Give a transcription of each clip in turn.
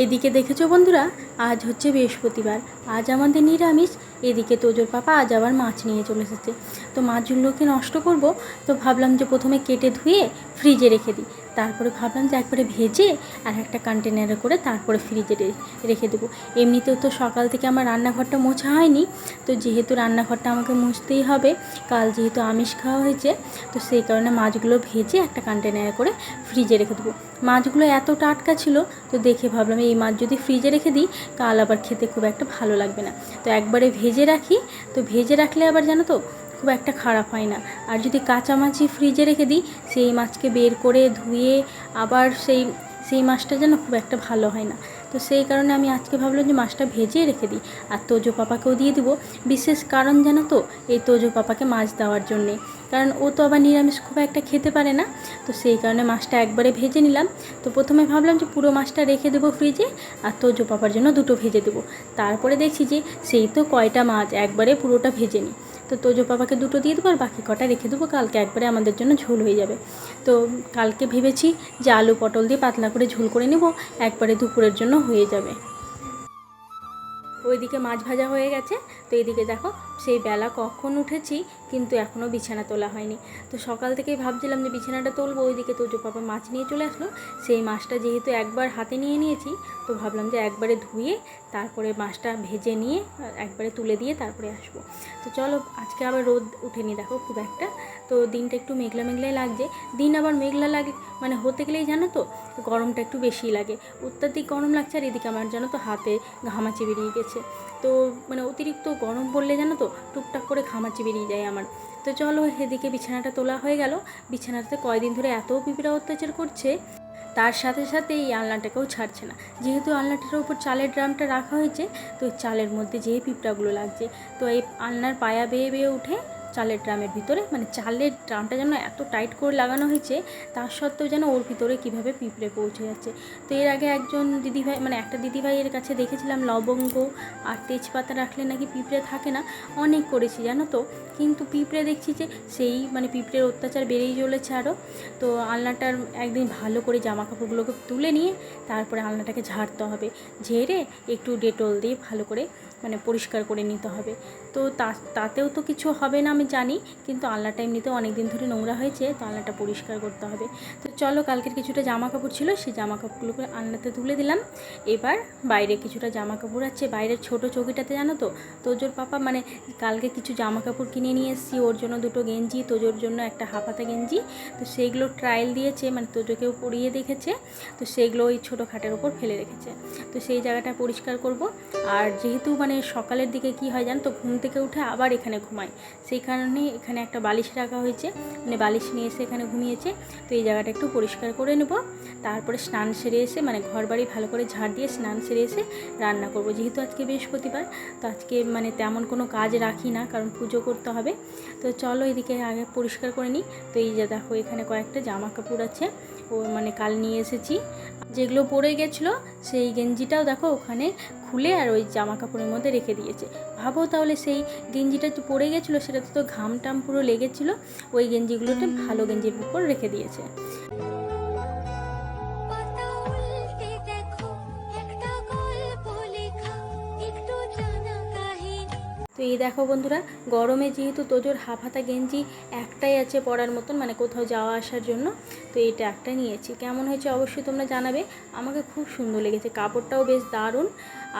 এইদিকে দেখেছ বন্ধুরা? আজ হচ্ছে বৃহস্পতিবার। আজ আমাদের নিরামিষ। এদিকে তোজোর পাপা আজ আবার মাছ নিয়ে চলে এসেছে। তো মাছগুলোকে নষ্ট করব। তো ভাবলাম যে প্রথমে কেটে ধুয়ে ফ্রিজে রেখে দিই। তারপরে ভাবলাম যে একবারে ভেজে আর একটা কন্টেনারে করে তারপরে ফ্রিজে রেখে দেবো। এমনিতেও তো সকাল থেকে আমার রান্নাঘরটা মোছা হয়নি। তো যেহেতু রান্নাঘরটা আমাকে মুছতেই হবে, কাল যেহেতু আমিষ খাওয়া হয়েছে, তো সেই কারণে মাছগুলো ভেজে একটা কন্টেনারে করে ফ্রিজে রেখে দেবো। মাছগুলো এত টাটকা ছিল, তো দেখে ভাবলাম এই মাছ যদি ফ্রিজে রেখে দিই, কাল আবার খেতে খুব একটা ভালো লাগবে না। তো একবারে ভেজে রাখি, তো ভেজে রাখলে আবার জানো তো, খুব একটা খারাপ হয় না। আর যদি কাঁচা মাছই ফ্রিজে রেখে দিই, সেই মাছকে বের করে ধুয়ে আবার সেই সেই মাছটা যেন খুব একটা ভালো হয় না। তো সেই কারণে আমি আজকে ভাবলাম যে মাছটা ভেজে রেখে দিই, আর তোজো পাপাকেও দিয়ে দিব। বিশেষ কারণ জানো তো, এই তোজো পাপাকে মাছ দেওয়ার জন্যে। কারণ ও তো আবার নিরামিষ খুব একটা খেতে পারে না। তো সেই কারণে মাছটা একবারে ভেজে নিলাম। তো প্রথমে ভাবলাম যে পুরো মাছটা রেখে দেবো ফ্রিজে আর তোজো পাপার জন্য দুটো ভেজে দেবো। তারপরে দেখছি যে সেই তো কয়টা মাছ, একবারে পুরোটা ভেজে নিই তো তোজো পাপাকে দুটো দিয়ে দেবো আর বাকি কটা রেখে দেবো, কালকে একবারে আমাদের জন্য ঝোল হয়ে যাবে। তো কালকে ভেবেছি যে আলু পটল দিয়ে পাতলা করে ঝোল করে নেব, একবারে দুপুরের জন্য হয়ে যাবে। ওইদিকে মাছ ভাজা হয়ে গেছে। তো এইদিকে দেখো, সেই বেলা কখন উঠেছি, কিন্তু এখনও বিছানা তোলা হয়নি। তো সকাল থেকেই ভাবছিলাম যে বিছানাটা তুলবো, ওইদিকে তো পাপা মাছ নিয়ে চলে আসলো। সেই মাছটা যেহেতু একবার হাতে নিয়ে নিয়েছি, তো ভাবলাম যে একবারে ধুয়ে তারপরে মাছটা ভেজে নিয়ে, একবারে তুলে দিয়ে তারপরে আসব। তো চলো, আজকে আবার রোদ উঠেনি, দেখো খুব একটা। তো দিনটা একটু মেঘলা মেঘলাই লাগছে। দিন আবার মেঘলা লাগে মানে হতে গেলেই জানো তো, গরমটা একটু বেশি লাগে। অত্যাধিক গরম লাগছে আর এদিকে আমার জানো তো হাতে ঘামাচি বেরিয়ে গেছে। তো মানে অতিরিক্ত গরম পড়লে জানো তো, টুকটাক করে ঘামাচি বেরিয়ে যায় আমার। তো চলো এদিকে বিছানাটা তোলা হয়ে গেল। বিছানাতে কয়দিন ধরে এত পিঁপড়া অত্যাচার করছে, তার সাথে সাথে এই আলনাটাকেও ছাড়ছে না। যেহেতু আলনাটার উপর চালের ড্রামটা রাখা হয়েছে, তো চালের মধ্যে যেই পিঁপড়াগুলো লাগছে। তো এই আলনার পায়া বেয়ে বেয়ে উঠে চালের ড্রামের ভিতরে মানে চালের ড্রামটা যেন এত টাইট করে লাগানো হয়েছে, তার সত্ত্বেও যেন ওর ভিতরে কীভাবে পিঁপড়ে পৌঁছে যাচ্ছে। তো এর আগে একজন দিদিভাই মানে একটা দিদিভাইয়ের কাছে দেখেছিলাম লবঙ্গ আর তেজপাতা রাখলে নাকি পিঁপড়ে থাকে না, অনেক করেছি জানো তো। কিন্তু পিঁপড়ে দেখছি যে সেই মানে পিঁপড়ের অত্যাচার বেড়েই চলেছে আরও তো আলনাটার একদিন ভালো করে জামা কাপড়গুলোকে তুলে নিয়ে তারপরে আলনাটাকে ঝাড়তে হবে, ঝেড়ে একটু ডেটল দিয়ে ভালো করে মানে পরিষ্কার করে নিতে হবে। তো তাতেও তো কিছু হবে না আমি জানি, কিন্তু আলনাটা এমনিতেও অনেক দিন ধরে নোংরা হয়েছে, তো আলনাটা পরিষ্কার করতে হবে। তো চলো কালকের কিছুটা জামা কাপড় ছিল, সেই জামা কাপড়গুলোকে আলনাতে তুলে দিলাম। এবার বাইরে কিছুটা জামা কাপড় আছে, বাইরের ছোট চৌকিটাতে জানো তো? তোজোর পাপা মানে কালকে কিছু জামা কাপড় কিনে নিয়ে এসেছি, ওর জন্য দুটো গেঞ্জি, তোজোর জন্য একটা হাফাতা গেঞ্জি। তো সেইগুলো ট্রায়াল দিয়েছে মানে তোজোকেও পরিয়ে দেখেছে। তো সেগুলো ওই ছোটো খাটের ওপর ফেলে রেখেছে। তো সেই জায়গাটা পরিষ্কার করব। আর যেহেতু মানে সকালের দিকে কি হয় জানো তো? ঘুম থেকে উঠে আবার এখানে ঘুমাই সেই কারণে এখানে একটা বালিশ রাখা হয়েছে। মানে বালিশ নিয়ে এসে এখানে ঘুমিয়েছে। তো এই জায়গাটা একটু পরিষ্কার করে নেব। তারপরে স্নান সেরে এসে মানে ঘর বাড়ি ভালো করে ঝাড় দিয়ে স্নান সেরে এসে রান্না করব। যেহেতু আজকে বৃহস্পতিবার, তো আজকে মানে তেমন কোনো কাজ রাখি না, কারণ পুজো করতে হবে। তো চলো এদিকে আগে পরিষ্কার করে নিই। তো এই যে দেখো, এখানে কয়েকটা জামা কাপড় আছে। মানে কাল নিয়ে এসেছি। যেগুলো পরে গেছিল, সেই গেঞ্জিটাও দেখো ওখানে খুলে আর ওই জামা কাপড়ের মধ্যে রেখে দিয়েছে। ভাবো তাহলে সেই গেঞ্জিটা তো পরে গেছিল, সেটাতে তো ঘাম টাম পুরো লেগেছিলো, ওই গেঞ্জিগুলোতে ভালো গেঞ্জির উপর রেখে দিয়েছে। এই দেখো বন্ধুরা, গরমে যেহেতু তোজোর হাফ হাতা গেঞ্জি একটাই আছে পরার মতন মানে কোথাও যাওয়া আসার জন্য, তো এটা একটা নিয়েছি। কেমন হয়েছে অবশ্যই তোমরা জানাবে। আমাকে খুব সুন্দর লেগেছে, কাপড়টাও বেশ দারুণ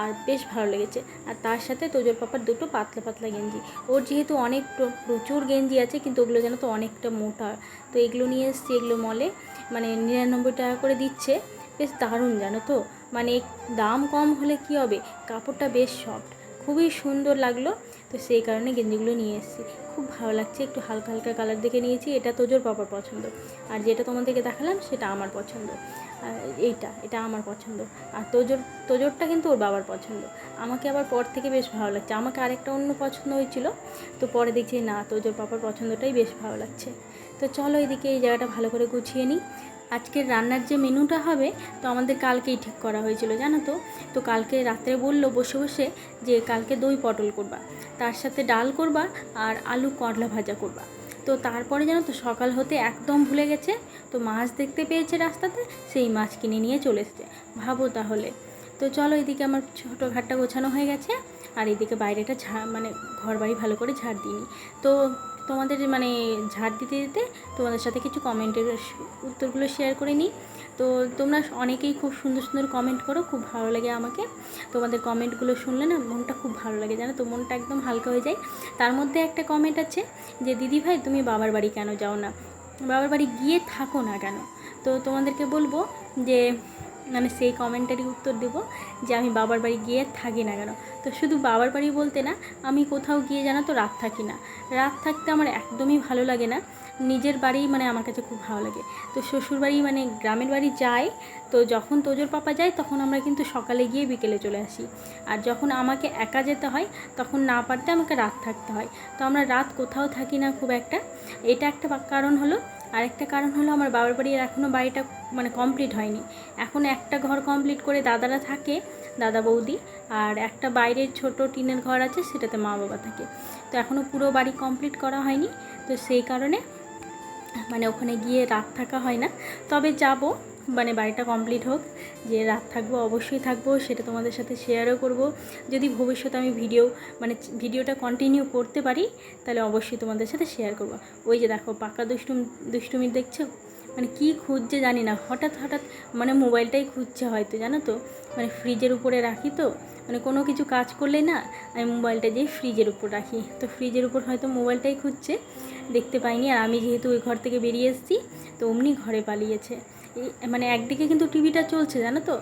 আর বেশ ভালো লেগেছে। আর তার সাথে তোজোর পাপার দুটো পাতলা পাতলা গেঞ্জি। ওর যেহেতু অনেক প্রচুর গেঞ্জি আছে, কিন্তু ওগুলো যেন তো অনেকটা মোটা। তো এগুলো নিয়ে এসছি, এগুলো মলে মানে নিরানব্বই টাকা করে দিচ্ছে। বেশ দারুণ জানো তো। মানে দাম কম হলে কি হবে? কাপড়টা বেশ সফট খুবই সুন্দর লাগল। তো সেই কারণে গেঞ্জিগুলো নিয়ে এসেছি। খুব ভালো লাগছে। একটু হালকা হালকা কালার দেখে নিয়েছি। এটা তোজোর পাপার পছন্দ। আর যেটা তোমাদেরকে দেখালাম, সেটা আমার পছন্দ। আর এইটা, এটা আমার পছন্দ। আর তোজোর, তোজোরটা কিন্তু ওর বাবার পছন্দ। আমাকে আবার পর থেকে বেশ ভালো লাগছে। আমাকে আরেকটা অন্য পছন্দ হয়েছিল। তো পরে দেখছি, না, তোজোর পাপার পছন্দটাই বেশ ভালো লাগছে। তো চলো এদিকে এই জায়গাটা ভালো করে গুছিয়ে নিই। আজকের রান্নার যে মেনুটা হবে, তো আমাদের কালকেই ঠিক করা হয়েছিল, জানো তো? তো কালকে রাত্রে বলল বসে বসে যে কালকে দই পটল করবা, তার সাথে ডাল করবা আর আলু করলা ভাজা করবা। তো তারপরে জানো তো সকাল হতে একদম ভুলে গেছে, তো মাছ দেখতে পেয়েছে রাস্তাতে, সেই মাছ কিনে নিয়ে চলে এসেছে। ভাবো তাহলে। তো চলো এদিকে আমার ছোটো ঘাটটা গোছানো হয়ে গেছে, আর এদিকে বাইরেটা ঝাড় মানে ঘর বাড়ি ভালো করে ঝাড় দিইনি তো তোমাদের মানে ঝাড় দিতে দিতে তোমাদের সাথে কিছু কমেন্টের উত্তরগুলো শেয়ার করে নিই। তো তোমরা অনেকেই খুব সুন্দর সুন্দর কমেন্ট করো, খুব ভালো লাগে আমাকে। তোমাদের কমেন্টগুলো শুনলে না মনটা খুব ভালো লাগে, জানো তো? মনটা একদম হালকা হয়ে যায়। তার মধ্যে একটা কমেন্ট আছে যে, দিদি ভাই, তুমি বাবার বাড়ি কেন যাও না? বাবার বাড়ি গিয়ে থাকো না কেন? তো তোমাদেরকে বলব যে মানে সেই কমেন্টারই উত্তর দেব যে আমি বাবার বাড়ি গিয়ে থাকি না কেন। তো শুধু বাবার বাড়ি বলতে না, আমি কোথাও গিয়ে জানো তো রাত থাকি না। রাত থাকতে আমার একদমই ভালো লাগে না। নিজের বাড়ি মানে আমার কাছে খুব ভালো লাগে। তো শ্বশুর বাড়ি মানে গ্রামের বাড়ি যাই, তো যখন তোজোর পাপা যায় তখন আমরা কিন্তু সকালে গিয়ে বিকেলে চলে আসি। আর যখন আমাকে একা যেতে হয় তখন না পারতে আমাকে রাত থাকতে হয়। তো আমরা রাত কোথাও থাকি না খুব একটা। এটা একটা কারণ হলো আরেকটা কারণ হলো আমার বাবার বাড়ির এখনও বাড়িটা মানে কমপ্লিট হয়নি। এখন একটা ঘর কমপ্লিট করে দাদারা থাকে, দাদা বৌদি, আর একটা বাইরের ছোট টিনের ঘর আছে, সেটাতে মা বাবা থাকে। তো এখনও পুরো বাড়ি কমপ্লিট করা হয়নি, তো সেই কারণে মানে ওখানে গিয়ে রাত থাকা হয় না। তবে যাব মানে বাড়িটা কমপ্লিট হোক, যে রাত থাকব, অবশ্যই থাকব, সেটা তোমাদের সাথে শেয়ারও করব। যদি ভবিষ্যতে আমি ভিডিও মানে ভিডিওটা কন্টিনিউ করতে পারি, তাহলে অবশ্যই তোমাদের সাথে শেয়ার করব। ওই যে দেখো, পাকা দুষ্টুম, দুষ্টুমি দেখছ? মানে কি খুঁজছে জানি না, হঠাৎ হঠাৎ মানে মোবাইলটাই খুঁজছে হয়তো, জানো তো? মানে ফ্রিজের উপরে রাখি তো মানে কোনো কিছু কাজ করলে না, আমি মোবাইলটা যেয়ে ফ্রিজের উপর রাখি। তো ফ্রিজের উপর হয়তো মোবাইলটাই খুঁজছে, দেখতে পাইনি। আর আমি যেহেতু ওই ঘর থেকে বেরিয়ে এসেছি, তো অমনি ঘরে পালিয়েছে। মানে একদিকে কিন্তু টিভিটা চলছে, জানো তো?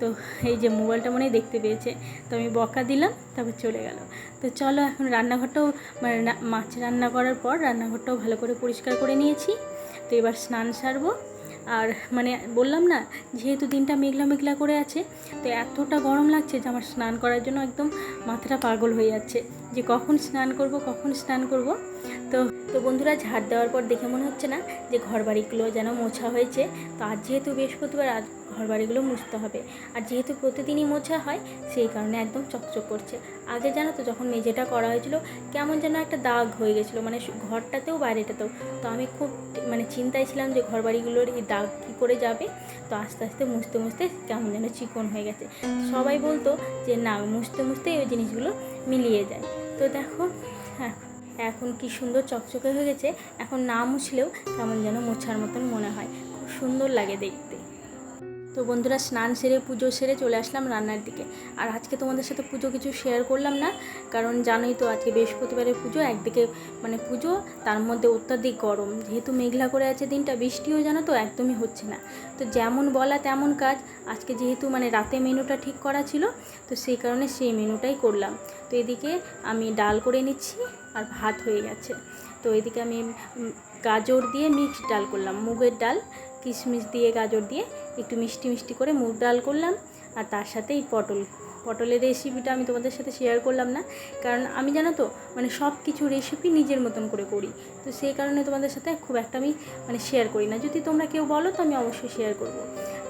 তো এই যে মোবাইলটা মনে দেখতে পেয়েছে। তো আমি বকা দিলাম, তারপর চলে গেল। তো চলো এখন রান্নাঘরটাও মানে মাছ রান্না করার পর রান্নাঘরটাও ভালো করে পরিষ্কার করে নিয়েছি। তো এবার স্নান সারবো। আর মানে বললাম না, যেহেতু দিনটা মেঘলা মেঘলা করে আছে, তো এতটা গরম লাগছে যে আমার স্নান করার জন্য একদম মাথাটা পাগল হয়ে যাচ্ছে। যে কখন স্নান করব, কখন স্নান করব? তো তো বন্ধুরা ঝাড় দেওয়ার পর দেখে মনে হচ্ছে না যে ঘর বাড়িগুলো যেন মোছা হয়েছে। তো আজ যেহেতু বৃহস্পতিবার, আজ ঘর বাড়িগুলো মুছতে হবে। আর যেহেতু প্রতিদিনই মোছা হয়, সেই কারণে একদম চকচক করছে। আগে জানো তো যখন মেঝেটা করা হয়েছিল, কেমন যেন একটা দাগ হয়ে গেছিল মানে ঘরটাতেও বাইরেটাতেও। তো আমি খুব মানে চিন্তায় ছিলাম যে ঘর বাড়িগুলোর এই দাগ কী করে যাবে। তো আস্তে আস্তে মুছতে মুছতে কেমন যেন চিকন হয়ে গেছে। সবাই বলতো যে না, মুছতে মুছতে ওই জিনিসগুলো মিলিয়ে যায়। তো দেখো হ্যাঁ এখন কি সুন্দর চকচকে হয়ে গেছে, এখন না মুছলেও কেমন যেন মোছার মতন মনে হয়। খুব সুন্দর লাগে দেখতে। তো বন্ধুরা স্নান সেরে পুজো সেরে চলে আসলাম রান্নার দিকে। আর আজকে তোমাদের সাথে পুজো কিছু শেয়ার করলাম না, কারণ জানোই তো আজকে বৃহস্পতিবারের পুজো, একদিকে মানে পুজো, তার মধ্যে অত্যাধিক গরম। যেহেতু মেঘলা করে আছে দিনটা, বৃষ্টিও জানো তো একদমই হচ্ছে না। তো যেমন বলা তেমন কাজ, আজকে যেহেতু মানে রাতে মেনুটা ঠিক করা ছিল, তো সেই কারণে সেই মেনুটাই করলাম। তো এদিকে আমি ডাল করে নিচ্ছি আর ভাত হয়ে গেছে। তো এদিকে আমি গাজর দিয়ে মিক্সড ডাল করলাম, মুগের ডাল কিশমিশ দিয়ে, গাজর দিয়ে একটু মিষ্টি মিষ্টি করে মুগ ডাল করলাম। আর তার সাথে এই পটল। পটলের রেসিপিটা আমি তোমাদের সাথে শেয়ার করলাম না। কারণ আমি জানো তো মানে সব কিছু রেসিপি নিজের মতন করে করি। তো সেই কারণে তোমাদের সাথে খুব একটা আমি মানে শেয়ার করি না। যদি তোমরা কেউ বলো তো আমি অবশ্যই শেয়ার করব।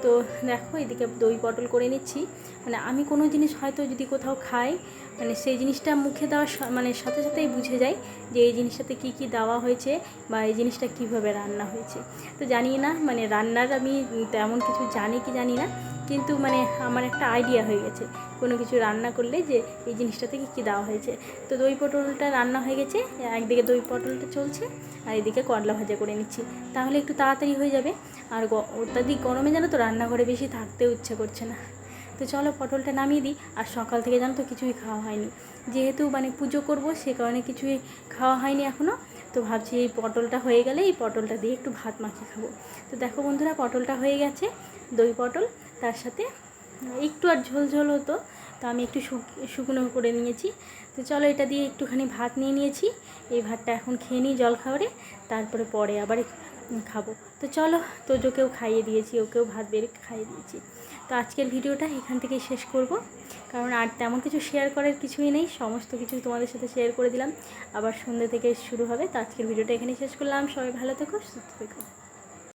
তো দেখো, এদিকে দই পটল করে নিচ্ছি। মানে আমি কোনো জিনিস হয়তো যদি কোথাও খাই মানে সেই জিনিসটা মুখে দেওয়ার মানে সাথে সাথেই বুঝে যাই যে এই জিনিসটাতে কি কি দেওয়া হয়েছে বা এই জিনিসটা কীভাবে রান্না হয়েছে। তো জানি না মানে রান্নার আমি তেমন কিছু জানি কি জানি না। কিন্তু মানে আমার একটা আইডিয়া হয়ে গেছে। কোনো কিছু রান্না করলে যে এই জিনিসটাতে কী কী দেওয়া হয়েছে। তো দই পটলটা রান্না হয়ে গেছে, একদিকে দই পটলটা চলছে, আর এদিকে করলা ভাজা করে নিচ্ছি। তাহলে একটু তাড়াতাড়ি হয়ে যাবে। আর অত্যাধিক গরমে জানো তো রান্নাঘরে বেশি থাকতেও ইচ্ছে করছে না। তো চলো পটলটা নামিয়ে দিই, আর সকাল থেকে জানো তো কিছুই খাওয়া হয়নি। যেহেতু মানে পুজো করব, সে কারণে কিছুই খাওয়া হয়নি এখনও তো ভাবছি এই পটলটা হয়ে গেলে এই পটলটা দিয়ে একটু ভাত মাখিয়ে খাব। তো দেখো বন্ধুরা, পটলটা হয়ে গেছে, দই পটল। তার সাথে। একটু আর ঝোল ঝোল হতো, তো আমি একটু শুকনো করে নিয়েছি। তো চলো এটা দিয়ে একটুখানি ভাত নিয়ে নিয়েছি। এই ভাতটা এখন খেয়ে নিই জল খাবারে তারপরে পরে আবার খাব। তো চলো, তোজোকেও খাইয়ে দিয়েছি, ওকেও ভাত বেড়ে খাইয়ে দিয়েছি। তো আজকের ভিডিওটা এখান থেকেই শেষ করব। কারণ আর তেমন কিছু শেয়ার করার কিছুই নেই, সমস্ত কিছু তোমাদের সাথে শেয়ার করে দিলাম। আবার সন্ধ্যে থেকে শুরু হবে, তো আজকের ভিডিওটা এখানেই শেষ করলাম। সবাই ভালো থেকো, সুস্থ থেকো।